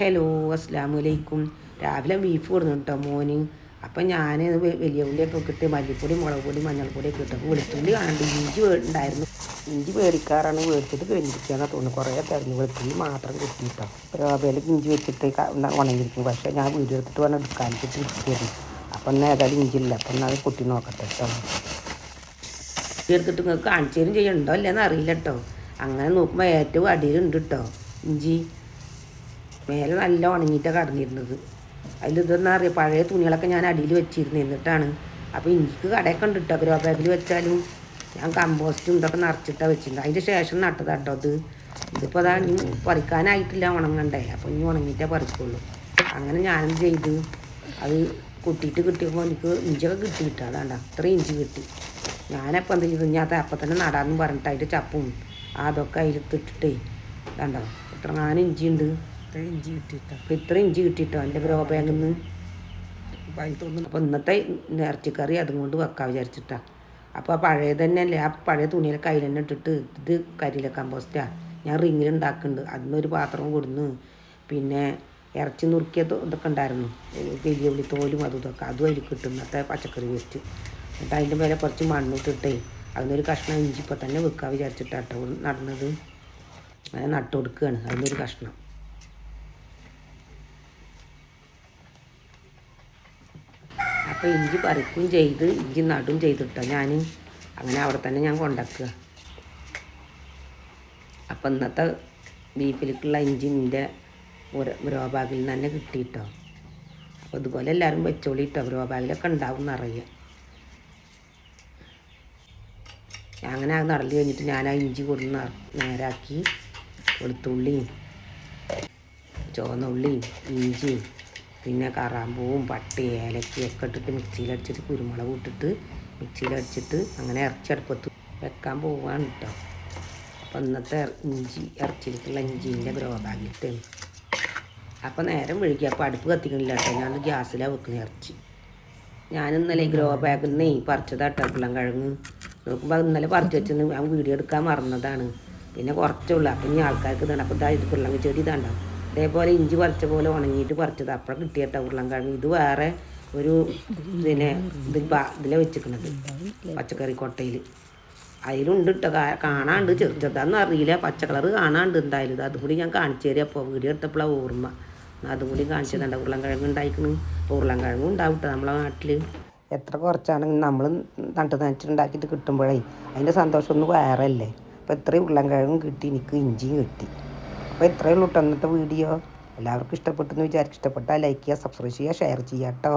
Hello അസ്സാം വലൈക്കും രാവിലെ ബീഫ് കൊടുന്നു കേട്ടോ മോന്? അപ്പം ഞാൻ വലിയ ഉള്ളിയൊക്കെ ഇട്ട് മല്ലിപ്പൊടി മുളക് പൊടി മഞ്ഞൾപ്പൊടി ഒക്കെ ഇട്ടപ്പോൾ വെളുത്തുള്ളി കാണണ്ട്? ഇഞ്ചി ഉണ്ടായിരുന്നു ഇഞ്ചി മേടിക്കാറാണ് മേടിച്ചിട്ട് കഴിഞ്ഞിരിക്കുകയെന്നാണ് തോന്നുന്നു. കുറേ തിരഞ്ഞു. വെളുത്തുള്ളി മാത്രം കിട്ടിയിട്ടോ റോബയിലേക്ക് ഇഞ്ചി വെച്ചിട്ട് ഉണങ്ങിയിരിക്കും. പക്ഷേ ഞാൻ വീഡിയോ എടുത്തിട്ട് വേണം എടുക്കാനിട്ട് ഇരിക്കുന്നു അപ്പം എന്നാൽ ഏതായാലും ഇഞ്ചി ഇല്ല. അപ്പം എന്നാൽ കുട്ടി നോക്കട്ടെ കേട്ടോ എടുത്തിട്ട് നിങ്ങൾക്ക് കാണിച്ചു തരും ചെയ്യണ്ടോ? അല്ലേന്ന് അറിയില്ല കേട്ടോ അങ്ങനെ നോക്കുമ്പോൾ ഏറ്റവും അടിയിലുണ്ട് കേട്ടോ ഇഞ്ചി. മേലെ നല്ല ഉണങ്ങിയിട്ടാണ് കടന്നിരുന്നത് അതിൽ ഇതെന്നാ അറിയാം? പഴയ തുണികളൊക്കെ ഞാൻ അടിയിൽ വെച്ചിരുന്നു എന്നിട്ടാണ്. അപ്പോൾ എനിക്ക് കടയൊക്കെ ഉണ്ട് കേട്ടോ ഗ്രോ ബാഗിൽ വെച്ചാലും ഞാൻ കമ്പോസ്റ്റും ഇതൊക്കെ നിറച്ചിട്ടാണ് വെച്ചിട്ടുണ്ട് അതിന്റെ ശേഷം നട്ടതാ കേട്ടോ അത് ഇതിപ്പോൾ അതാ ഇനി പറിക്കാനായിട്ടില്ല ഉണങ്ങണ്ടേ. അപ്പോൾ ഇനി ഉണങ്ങിയിട്ടേ പറിക്കുള്ളൂ. അങ്ങനെ ഞാനും ചെയ്ത് അത് കുട്ടിയിട്ട് കിട്ടിയപ്പോൾ എനിക്ക് ഇഞ്ചൊക്കെ കിട്ടി കിട്ടുക അതാണ്ട് അത്ര ഇഞ്ചി കിട്ടി. ഞാനപ്പോൾ എന്താ ചെയ്തു? ഞാൻ അപ്പം തന്നെ നടാമെന്ന് പറഞ്ഞിട്ട് അതിന്റെ ചപ്പും അതൊക്കെ അതിലിട്ടിട്ടേ കണ്ടോ എത്ര ഞാൻ ഇഞ്ചി ഉണ്ട് ഇഞ്ചി കിട്ടിട്ടോ അപ്പം ഇത്ര ഇഞ്ചി കിട്ടിട്ടോ എന്റെ ഗ്രോ ബാഗിൽ നിന്ന് അപ്പോൾ ഇന്നത്തെ ഇറച്ചിക്കറി അതും കൊണ്ട് വെക്കാൻ വിചാരിച്ചിട്ടാ. അപ്പോൾ ആ പഴയ തന്നെ അല്ലേ ആ പഴയ തുണിയിലെ കയ്യിൽ തന്നെ ഇട്ടിട്ട് ഇത് കരിയില കമ്പോസ്റ്റാ ഞാൻ റിങ്ങിൽ ഉണ്ടാക്കുന്നുണ്ട് അതിനൊരു പാത്രം കൊടുന്നു പിന്നെ ഇറച്ചി നുറുക്കിയ ഇതൊക്കെ ഉണ്ടായിരുന്നു വലിയ ഉള്ളിത്തോലും അതും ഇതൊക്കെ. അതും അതിൽ കിട്ടും ഇന്നത്തെ പച്ചക്കറി വേസ്റ്റ് എന്നിട്ട് അതിന്റെ മേലെ കുറച്ച് മണ്ണിട്ടിട്ടേ അതിനൊരു കഷ്ണം ഇഞ്ചി ഇപ്പോൾ തന്നെ വെക്കാൻ വിചാരിച്ചിട്ടാട്ടോ നടന്നത്. അങ്ങനെ നട്ടു കൊടുക്കുകയാണ് അതിനൊരു കഷ്ണം. അപ്പോൾ ഇഞ്ചി പറിക്കുകയും ചെയ്ത് ഇഞ്ചി നടും ചെയ്തിട്ടോ ഞാൻ അങ്ങനെ അവിടെ തന്നെ ഞാൻ കൊണ്ടാക്കുക. അപ്പം ഇന്നത്തെ ബീഫിലേക്കുള്ള ഇഞ്ചി നിന്റെ ഗ്രോ ബാഗിൽ നിന്ന് തന്നെ കിട്ടിയിട്ടോ അപ്പോൾ ഇതുപോലെ എല്ലാവരും വെച്ചോളിട്ടോ. ഗ്രോ ബാഗിലൊക്കെ ഉണ്ടാവും ഞാൻ അങ്ങനെ അത് നടന്നു കഴിഞ്ഞിട്ട് ഞാൻ ആ ഇഞ്ചി കൊടുന്ന് നേരാക്കി വെളുത്തുള്ളിയും ചുവന്നുള്ളിയും ഇഞ്ചിയും പിന്നെ കറാമ്പൂവും പട്ടി ഏലക്കയൊക്കെ ഇട്ടിട്ട് മിക്സിയിലടിച്ചിട്ട് കുരുമുളക് ഇട്ടിട്ട് മിക്സിയിലടിച്ചിട്ട് അങ്ങനെ ഇറച്ചി അടുപ്പത്ത് വെക്കാൻ പോവാണ് കേട്ടോ അപ്പം ഇന്നത്തെ ഇഞ്ചി ഇറച്ചിയിലേക്കുള്ള ഇഞ്ചീന്റെ ഗ്രോ ബാഗിലിട്ടാണ് അപ്പം നേരം വിളിക്കുക അപ്പോൾ അടുപ്പ് കത്തിക്കണില്ല കേട്ടോ ഞാൻ ഗ്യാസിലാണ് വെക്കുന്ന ഇറച്ചി. ഞാൻ ഇന്നലെ ഗ്രോ ബാഗിൽ നിന്നേ പറിച്ചതാട്ടോ പിള്ളം കിഴങ്ങ്. നോക്കുമ്പോൾ ഇന്നലെ പറിച്ച് വെച്ചെന്ന് ഞാൻ വീഡിയോ എടുക്കാൻ മറന്നതാണ്. പിന്നെ കുറച്ചുള്ളൂ അപ്പം ഇനി ആൾക്കാർക്ക് അപ്പോൾ ഇതാ പിള്ളങ്ങ് ചെടി ഇതാണ്ടോ? അതേപോലെ ഇഞ്ചി പറിച്ച പോലെ ഉണങ്ങിയിട്ട് പറിച്ചത്. അപ്പഴം കിട്ടിയട്ടോ ഉരുളൻകിഴങ്ങ് ഇത് വേറെ ഒരു പിന്നെ ഇത് ഇതിലെ വെച്ചിരിക്കുന്നത് പച്ചക്കറി കൊട്ടയിൽ അതിലുണ്ട് കേട്ടോ കാണാണ്ട് ചെറുതാന്ന് അറിയില്ല. പച്ച കളർ കാണാണ്ട് എന്തായാലും ഇത്. അതുകൂടി ഞാൻ കാണിച്ചു തരാം. അപ്പോൾ വീഡിയോ എടുത്തപ്പോഴാണ് ഓർമ്മ. അതും കൂടി കാണിച്ചു തരണ്ട ഉരുളൻകിഴങ്ങ് ഉണ്ടായിക്കണ്. ഉരുളൻകിഴങ്ങും ഉണ്ടാവും കേട്ടോ നമ്മളെ നാട്ടിൽ എത്ര കുറച്ചാണെങ്കിൽ നമ്മൾ നട്ട് നനച്ചിട്ടുണ്ടാക്കിയിട്ട് കിട്ടുമ്പോഴേ അതിന്റെ സന്തോഷമൊന്നും വേറെ അല്ലേ അപ്പോൾ ഇത്രയും ഉരുളൻകിഴങ്ങും കിട്ടി. എനിക്ക് ഇഞ്ചിയും കിട്ടി. അപ്പോൾ ഇത്രയേ ഉള്ളൂ കേട്ടോ ഇന്നത്തെ വീഡിയോ. എല്ലാവർക്കും ഇഷ്ടപ്പെട്ടെന്ന് വിചാരിക്കും ഇഷ്ടപ്പെട്ടാൽ ലൈക്ക് ചെയ്യുക സബ്സ്ക്രൈബ് ചെയ്യുക ഷെയർ ചെയ്യുക കേട്ടോ